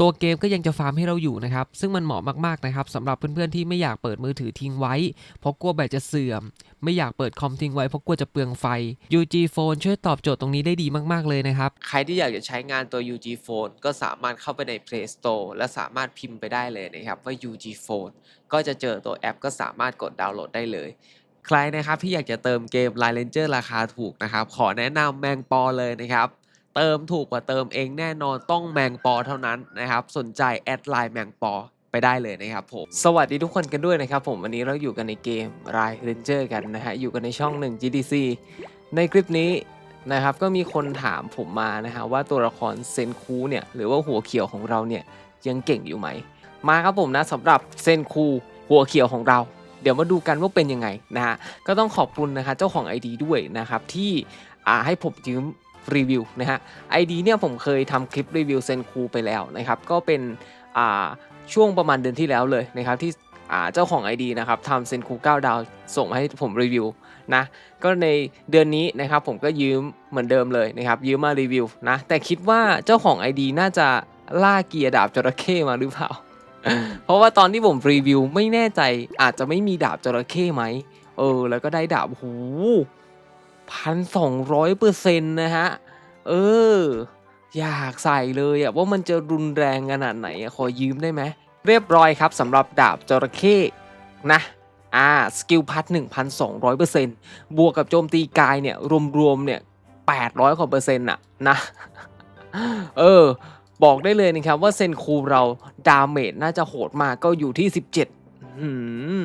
ตัวเกมก็ยังจะฟาร์มให้เราอยู่นะครับ ซึ่งมันเหมาะมากๆนะครับสำหรับเพื่อนๆที่ไม่อยากเปิดมือถือทิ้งไว้ เพราะกลัวแบตจะเสื่อม ไม่อยากเปิดคอมทิ้งไว้เพราะกลัวจะเปลืองไฟ UG Phone ช่วยตอบโจทย์ตรงนี้ได้ดีมากๆเลยนะครับ ใครที่อยากจะใช้งานตัว UG Phone ก็สามารถเข้าไปใน Play Store และสามารถพิมพ์ไปได้เลยนะครับว่า UG Phone ก็จะเจอตัวแอปก็สามารถกดดาวน์โหลดได้เลยใครนะครับที่อยากจะเติมเกม Line Ranger ราคาถูกนะครับ ขอแนะนำแมงปอเลยนะครับ เติมถูกกว่าเติมเองแน่นอนต้องแมงปอเท่านั้นนะครับ สนใจแอดไลน์แมงปอไปได้เลยนะครับผม สวัสดีทุกคนกันด้วยนะครับผมวันนี้เราอยู่กันในเกม r i Ranger กันนะฮะ อยู่กันในช่องหนึ่ง GDC ในคลิปนี้นะครับก็มีคนถามผมมานะฮะว่าตัวละครเซนคูเนี่ยหรือว่าหัวเขียวของเราเนี่ยยังเก่งอยู่ไหม มาครับผมนะสำหรับเซนคูหัวเขียวของเรา เดี๋ยวมาดูกันว่าเป็นยังไงนะฮะก็ต้องขอบคุณนะคะเจ้าของ ID ด้วยนะครับที่อ่าให้ผมยืม รีวิวนะฮะ ID เนี่ยผมเคยทำคลิปรีวิวเซนคูไปแล้วนะครับก็เป็นช่วงประมาณเดือนที่แล้วเลยนะครับที่เจ้าของ ID นะครับทำเซนคู9ดาวส่งมาให้ผมรีวิวนะก็ในเดือนนี้นะครับผมก็ยืมเหมือนเดิมเลยนะครับยืมมารีวิวนะแต่คิดว่าเจ้าของ ID น่าจะล่าเกียร์ดาบจระเข้มาหรือเปล่า เพราะว่าตอนที่ผมรีวิวไม่แน่ใจอาจจะไม่มีดาบจระเข้ไหมเออแล้วก็ได้ดาบหู พันสองร้อยเปอร์เซ็นต์นะฮะ เออ อยากใส่เลยอะว่ามันจะรุนแรงขนาดไหนอะขอยืมได้ไหม เรียบร้อยครับสำหรับดาบจระเข้นะอ่าสกิลพัท1,200%บวกกับโจมตีกายเนี่ย รวมๆเนี่ย800กว่าเปอร์เซ็นต์อะนะ เออ บอกได้เลยนะครับว่าเซนคูเราดาเมจน่าจะโหดมากก็อยู่ที่17หืม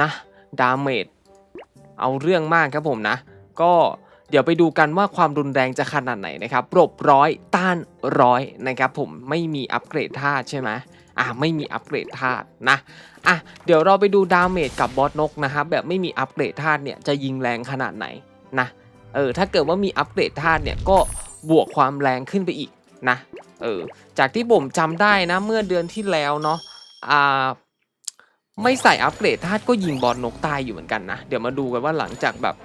นะ ดาเมจ เอาเรื่องมากครับผมนะ ก็เดี๋ยวไปดูกันว่าความรุนแรงจะขนาดไหนนะครับปรบร้อยต้านร้อยนะครับผมไม่มีอัปเกรดธาตุใช่ไหมอะไม่มีอัปเกรดธาตุนะอะเดี๋ยวเราไปดูดาเมจกับบอสนกนะครับแบบไม่มีอัปเกรดธาตุเนี่ยจะยิงแรงขนาดไหนนะเออถ้าเกิดว่ามีอัปเกรดธาตุเนี่ยก็บวกความแรงขึ้นไปอีกนะเออจากที่ผมจำได้นะเมื่อเดือนที่แล้วเนาะอ่า ไม่ใส่อัปเกรดธาตุก็ยิงบอลนกตายอยู่เหมือนกันนะ เดี๋ยวมาดูกันว่าหลังจากแบบ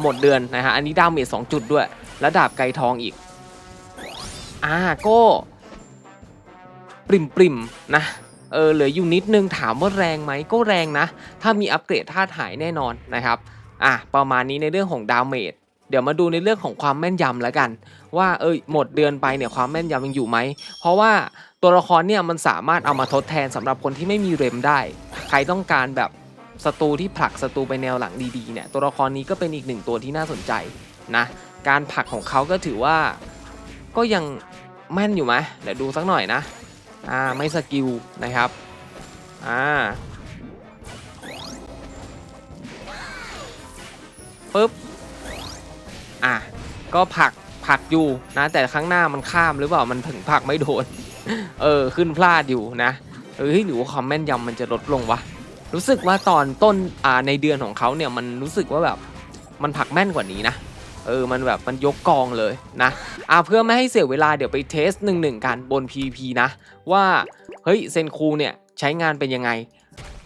หมดเดือนนะฮะ อันนี้ดาวเมจสองจุดด้วย แล้วดาบไกทองอีก อ่าก็ปริมปริมนะ เออเหลืออยู่นิดนึงถามว่าแรงไหมก็แรงนะ ถ้ามีอัปเกรดธาตุหายแน่นอนนะครับ อะประมาณนี้ในเรื่องของดาวเมจเดี๋ยวมาดูในเรื่องของความแม่นยำแล้วกัน ว่าเอยหมดเดือนไปเนี่ยความแม่นยำยังอยู่ไหมเพราะว่า ตัวละครเนี่ยมันสามารถเอามาทดแทนสำหรับคนที่ไม่มีเรมได้ ใครต้องการแบบศัตรูที่ผลักศัตรูไปแนวหลังดีๆเนี่ยตัวละครนี้ก็เป็นอีกหนึ่งตัวที่น่าสนใจนะการผลักของเขาก็ถือว่าก็ยังแม่นอยู่ไหมเดี๋ยวดูสักหน่อยนะอ่าไม่สกิลนะครับอ่าปึ๊บอะก็ผลักผลักอยู่นะแต่ข้างหน้ามันข้ามหรือเปล่ามันถึงผลักไม่โดน เออขึ้นพลาดอยู่นะเฮ้ยหรือว่าความแม่นยำมันจะลดลงวะรู้สึกว่าตอนต้นอ่าในเดือนของเขาเนี่ยมันรู้สึกว่าแบบมันผักแม่นกว่านี้นะเออมันแบบมันยกกองเลยนะอ่าเพื่อไม่ให้เสียเวลาเดี๋ยวไปเทสหนึ่งหนึ่งกันบน PP นะ ว่าเฮ้ยเซนคูเนี่ยใช้งานเป็นยังไง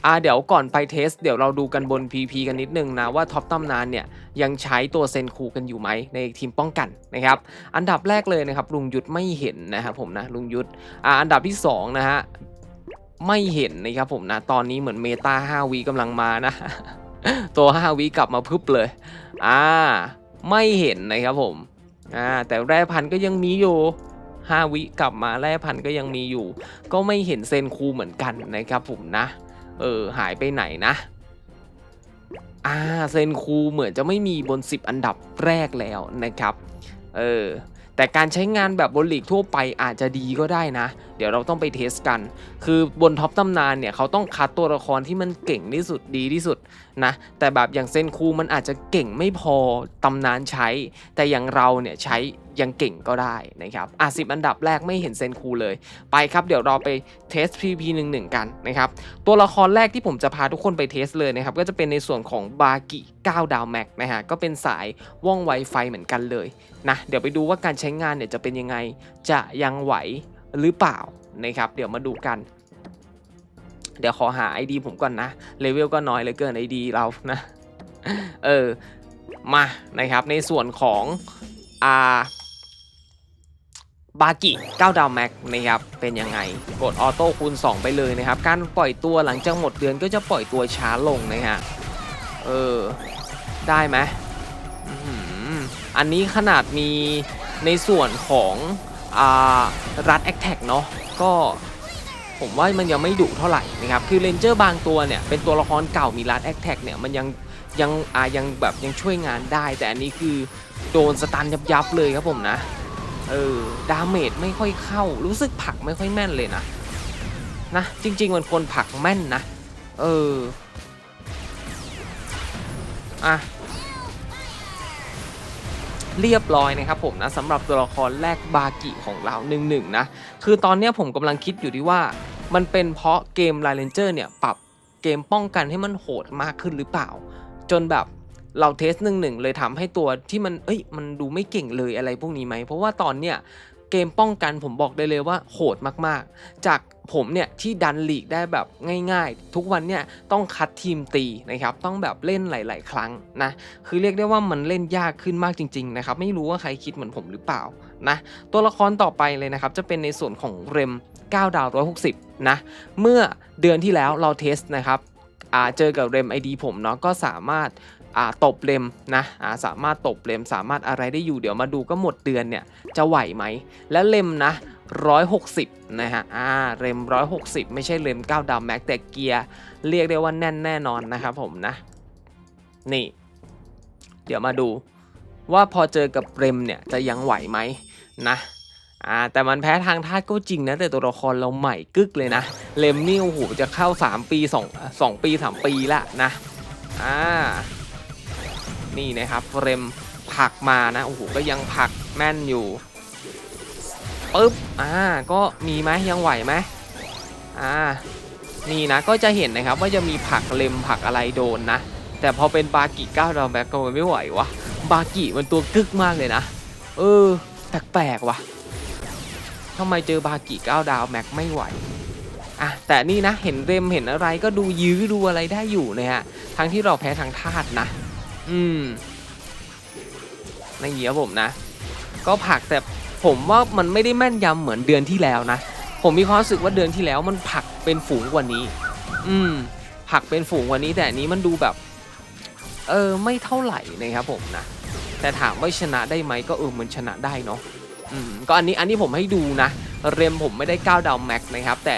อ่าเดี๋ยวก่อนไปเทส เดี๋ยวเราดูกันบน PP กันนิดนึงนะว่าท็อปตำนานเนี่ยยังใช้ตัวเซนคูกันอยู่ไหมในทีมป้องกันนะครับอันดับแรกเลยนะครับลุงยุทธไม่เห็นนะครับผมนะลุงยุทธอ่าอันดับที่สองนะฮะไม่เห็นนะครับผมนะตอนนี้เหมือนเมตา5วิกำลังมานะ ตัว5วิกลับมาพึบเลยอ่าไม่เห็นนะครับผมอ่าแต่แร่พันก็ยังมีอยู่5วิกลับมาแร่พันก็ยังมีอยู่ ก็ไม่เห็นเซนคูเหมือนกันนะครับผมนะ เออ หายไปไหนนะ อ่า เซนคูเหมือนจะไม่มีบน 10 อันดับแรกแล้วนะครับ เออ แต่การใช้งานแบบบนลีกทั่วไปอาจจะดีก็ได้นะ เดี๋ยวเราต้องไปเทสกัน คือบนท็อปตำนานเนี่ย เขาต้องคัดตัวละครที่มันเก่งที่สุดดีที่สุดนะ แต่แบบอย่างเซนคูมันอาจจะเก่งไม่พอตำนานใช้ แต่อย่างเราเนี่ยใช้ ยังเก่งก็ได้นะครับอะสิอันดับแรกไม่เห็นเซนคูเลย ไปครับเดี๋ยวเราไปเทส PP 1 1 กันนะครับ ตัวละครแรกที่ผมจะพาทุกคนไปเทสเลยนะครับ ก็จะเป็นในส่วนของบากิ9ดาวแม็กนะฮะ ก็เป็นสายว่องไวไฟเหมือนกันเลยนะ เดี๋ยวไปดูว่าการใช้งานเนี่ยจะเป็นยังไง จะยังไหวหรือเปล่านะครับ เดี๋ยวมาดูกันเดี๋ยวขอหา ID ผมก่อนนะ เลเวลก็น้อยเหลยเกิน ID เรานะ เออ มานะครับในส่วนของ อ่า บากิ9ดาวแม็กนะครับเป็นยังไง กดออโต้คูณ 2 ไปเลยนะครับ การปล่อยตัวหลังจากหมดเดือนก็จะปล่อยตัวช้าลงนะฮะเออ ได้ไหมอืมอันนี้ขนาดมีในส่วนของอ่ารัดแอคแท็กเนาะก็ผมว่ามันยังไม่ดุเท่าไหร่นะครับ คือเรนเจอร์บางตัวเนี่ย เป็นตัวละครเก่ามีรัดแอคแท็กเนี่ย มันยังยังอ่ายังแบบยังช่วยงานได้ แต่อันนี้คือโดนสตันยับยับเลยครับผมนะ เออ ดาเมจไม่ค่อยเข้า รู้สึกผักไม่ค่อยแม่นเลยนะ นะ จริง ๆ มันควรผักแม่นนะ เออ อะ เรียบร้อยนะครับผมนะสำหรับตัวละครแรกบากิของเราหนึ่งหนึ่งนะ คือตอนนี้ผมกำลังคิดอยู่ที่ว่า มันเป็นเพราะเกม l ลเ n นเจอร์เนี่ย ปรับเกมป้องกันให้มันโหดมากขึ้นหรือเปล่า จนแบบ เราเทสหนึ่งหนึ่งเลยทำให้ตัวที่มันเอ้ยมันดูไม่เก่งเลยอะไรพวกนี้ไหม เพราะว่าตอนเนี้ยเกมป้องกันผมบอกได้เลยว่าโหดมากๆ จากผมเนี่ยที่ดันลีกได้แบบง่ายๆ ทุกวันเนี่ยต้องคัดทีมตีนะครับต้องแบบเล่นหลาย ๆ ครั้งนะคือเรียกได้ว่ามันเล่นยากขึ้นมากจริง ๆ นะครับ ไม่รู้ว่าใครคิดเหมือนผมหรือเปล่านะตัวละครต่อไปเลยนะครับ จะเป็นในส่วนของเรม 9 ดาว 160 นะ เมื่อเดือนที่แล้วเราเทสนะครับเจอกับเรม ID ผมเนาะก็สามารถ ตบเรมนะาสามารถตบเรมสามารถอะไรได้อยู่เดี๋ยวมาดูก็หมดเดือนเนี่ยจะไหวไหม และเรมนะ 160 นะฮะอ่าเรม 160 ไม่ใช่เรม9ดาวแม็กแต่เกียร์เรียกได้ว่าแน่นแน่นอนนะครับผมนะ นี่ เดี๋ยวมาดูว่าพอเจอกับเรมเนี่ยจะยังไหวไหมนะอ่าแต่มันแพ้ทางธาตุก็จริงนะ แต่ตัวละครเราใหม่กึกเลยนะเรมนี่โอ้โหจะเข้า 3 ปี 2 2 ปี 3 ปีละนะอ่า นี่นะครับเรมผักมานะโอ้โหก็ยังผักแม่นอยู่ปึ๊บอ่าก็มีไหมยังไหวไหมอ่านี่นะก็จะเห็นนะครับว่าจะมีผักเรมผักอะไรโดนนะ แต่พอเป็นบากิ9ดาวแบ็กก็ไม่ไหววะบากิมันตัวกึกมากเลยนะ เออแปลกๆวะทำไมเจอบากิ9ดาวแม็กไม่ไหวอะแต่นี่นะเห็นเรมเห็นอะไรก็ดูยื้อดูอะไรได้อยู่นะฮะทั้งที่เราแพ้ทางธาตุนะ อืมในเหี้ยผมนะ ก็ผลักแต่ผมว่ามันไม่ได้แม่นยำเหมือนเดือนที่แล้วนะ ผมมีความรู้สึกว่าเดือนที่แล้วมันผลักเป็นฝูงกว่านี้ อืมผลักเป็นฝูงกว่านี้แต่อันนี้มันดูแบบ เออไม่เท่าไหร่นะครับผมนะ แต่ถามว่าชนะได้ไหมก็เออมันชนะได้เนาะ อืม ก็อันนี้อันนี้ผมให้ดูนะ เรมผมไม่ได้9ดาวแม็กนะครับ แต่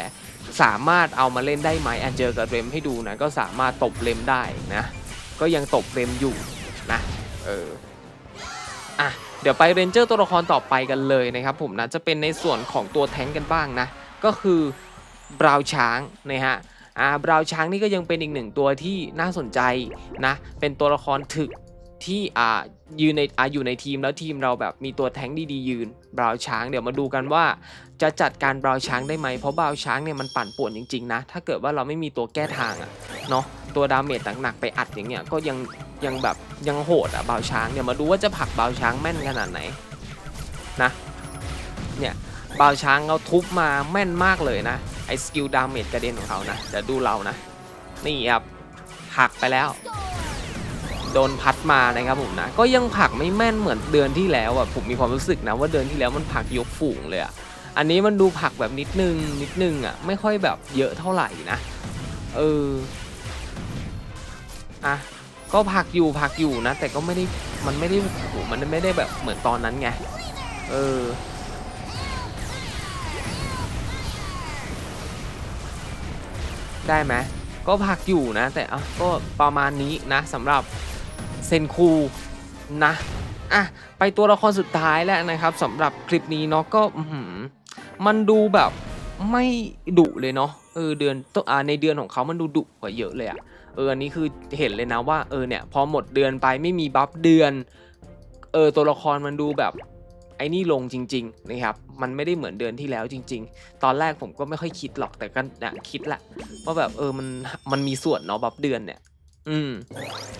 สามารถเอามาเล่นได้ไหมอันเจอกับเรมให้ดูนะก็สามารถตบเรมได้นะ ก็ยังตบเรมอยู่นะเอออะเดี๋ยวไปเรนเจอร์ตัวละครต่อไปกันเลยนะครับผมนะจะเป็นในส่วนของตัวแท้งกันบ้างนะ ก็คือบราวช้างนะฮะอ่าบราวช้างนี่ก็ยังเป็นอีกหนึ่งตัวที่น่าสนใจนะเป็นตัวละครถึก ที่อ่ายืนในอ่าอยู่ในทีมแล้วทีมเราแบบมีตัวแท้งดีๆยืนบราวช้างเดี๋ยวมาดูกันว่า จะจัดการบราวช้างได้ไหมเพราะบราวช้างเนี่ยมันปั่นป่วนจริงๆนะถ้าเกิดว่าเราไม่มีตัวแก้ทางอะเนาะตัวดาเมจหนักๆไปอัดอย่างเงี้ยก็ยังยังแบบยังโหดอะบราวช้างเดี๋ยวมาดูว่าจะผลักบราวช้างแม่นขนาดไหนนะเนี่ยบราวช้างเราทุบมาแม่นมากเลยนะไอสกิลดาเมจกระเด็นของเขานะเดี๋ยวดูเรานะนี่ครับผลักไปแล้ว โดนพัดมานะครับผมนะ ก็ยังผลักไม่แม่นเหมือนเดือนที่แล้วอะผมมีความรู้สึกนะว่าเดือนที่แล้วมันผลักยกฝูงเลยอะอันนี้มันดูผลักแบบนิดนึงนิดนึงอะไม่ค่อยแบบเยอะเท่าไหร่นะเอออะก็ผลักอยู่ผลักอยู่นะ แต่ก็ไม่ได้มันไม่ได้โหมันไม่ได้แบบเหมือนตอนนั้นไงเออได้ไหมก็พักอยู่นะ แต่อะก็ประมาณนี้นะสำหรับ เซนคูนะอะไปตัวละครสุดท้ายแล้วนะครับสำหรับคลิปนี้เนาะก็มันดูแบบไม่ดุเลยเนาะเออเดือนตัวอ่าในเดือนของเขามันดูดุกว่าเยอะเลยอะเอออันนี้คือเห็นเลยนะว่าเออเนี่ยพอหมดเดือนไปไม่มีบัฟเดือนเออตัวละครมันดูแบบไอ้นี่ลงจริงๆนะครับ มันไม่ได้เหมือนเดือนที่แล้วจริง ๆ ตอนแรกผมก็ไม่ค่อยคิดหรอกแต่ก็เนี่ยคิดแหละว่าแบบเออมันมันมีส่วนเนาะบัฟเดือนเนี่ย อืม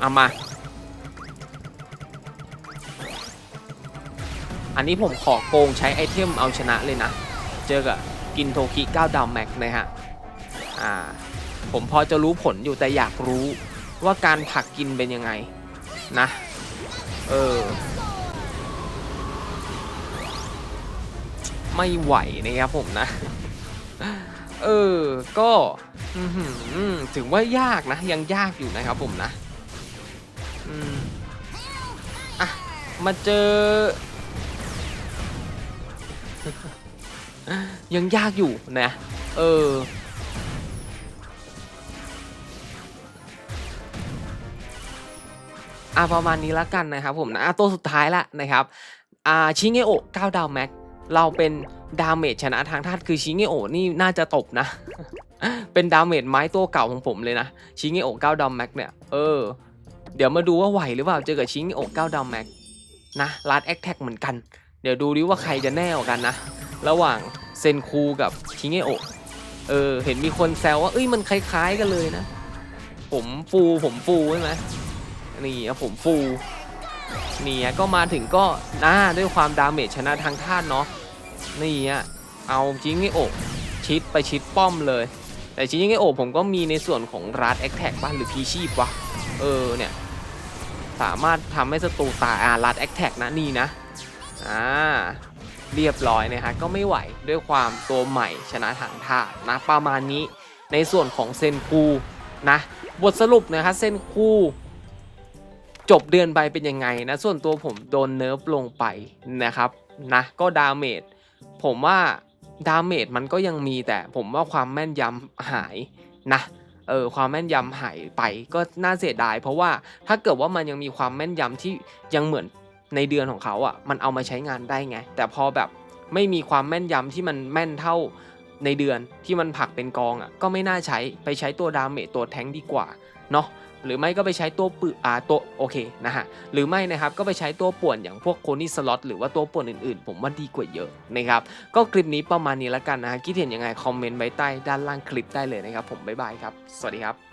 เอามา อันนี้ผมขอโกงใช้ไอเทมเอาชนะเลยนะ เจอกับกินโทคิ9ดาวแม็กนะฮะ อ่า ผมพอจะรู้ผลอยู่แต่อยากรู้ว่าการผักกินเป็นยังไงนะ เออ ไม่ไหวนะครับผมนะ เออ ก็อถึงว่ายากนะ ยังยากอยู่นะครับผมนะ อืม อะ มาเจอ ยังยากอยู่นะ เออ อะประมาณนี้ละกันนะครับผมนะตัวสุดท้ายละนะครับ อ่าชิเงโอ9ดาวแม็กเราเป็นดาเมจชนะทางธาตุคือชิเงโอนี่น่าจะตบนะ เป็นดาเมจไม้ตัวเก่าของผมเลยนะชิเงโอ9ดาวแม็กเนี่ยเออเดี๋ยวมาดูว่าไหวหรือเปล่าเจอกับชิเงโอ9ดาวแม็กนะลัดแอคแท็กเหมือนกัน เดี๋ยวดูดิว่าใครจะแน่กว่ากันนะ ระหว่าง เซนคูกับชิเงโอะเออเห็นมีคนแซวว่าเอ้ยมันคล้ายๆกันเลยนะ ผมฟูผมฟูใช่ไหมนี่ผมฟูนี่ก็มาถึงก็น่าด้วยความดาเมจชนะทางธาตุเนาะนี่อะเอาชิงเงโอะชิดไปชิดป้อมเลย แต่ชิงเงโอะผมก็มีในส่วนของรัดแอคแท็กบ้างหรือพีชีพวะเออเนี่ยสามารถทำให้ศัตรูตายอ่ารัดแอคแท็กนะนี่นะอ่า เรียบร้อยนะฮะก็ไม่ไหวด้วยความตัวใหม่ชนะทางธานะประมาณนี้ในส่วนของเซนคูนะบทสรุปนะครับเซนคูจบเดือนไปเป็นยังไงนะส่วนตัวผมโดนเนิร์ฟลงไปนะครับนะก็ดาเมจผมว่าดาเมจมันก็ยังมีแต่ผมว่าความแม่นยำหายนะเออความแม่นยำหายไปก็น่าเสียดาย เพราะว่าถ้าเกิดว่ามันยังมีความแม่นยำที่ยังเหมือน ในเดือนของเขาอะมันเอามาใช้งานได้ไง แต่พอแบบไม่มีความแม่นยำที่มันแม่นเท่าในเดือนที่มันผลักเป็นกองอะก็ไม่น่าใช้ไปใช้ตัวดาเมจตัวแทงดีกว่าเนาะหรือไม่ก็ไปใช้ตัวปือ่าตัวโอเคนะฮะหรือไม่นะครับก็ไปใช้ตัวป่วนอย่างพวกโคนี่สล็อตหรือว่าตัวป่วนอื่นๆ ผมว่าดีกว่าเยอะนะครับก็คลิปนี้ประมาณนี้แล้วกันนะฮะคิดเห็นยังไงคอมเมนต์ไว้ใต้ด้านล่างคลิปได้เลยนะครับผมบ๊ายบายครับ สวัสดีครับ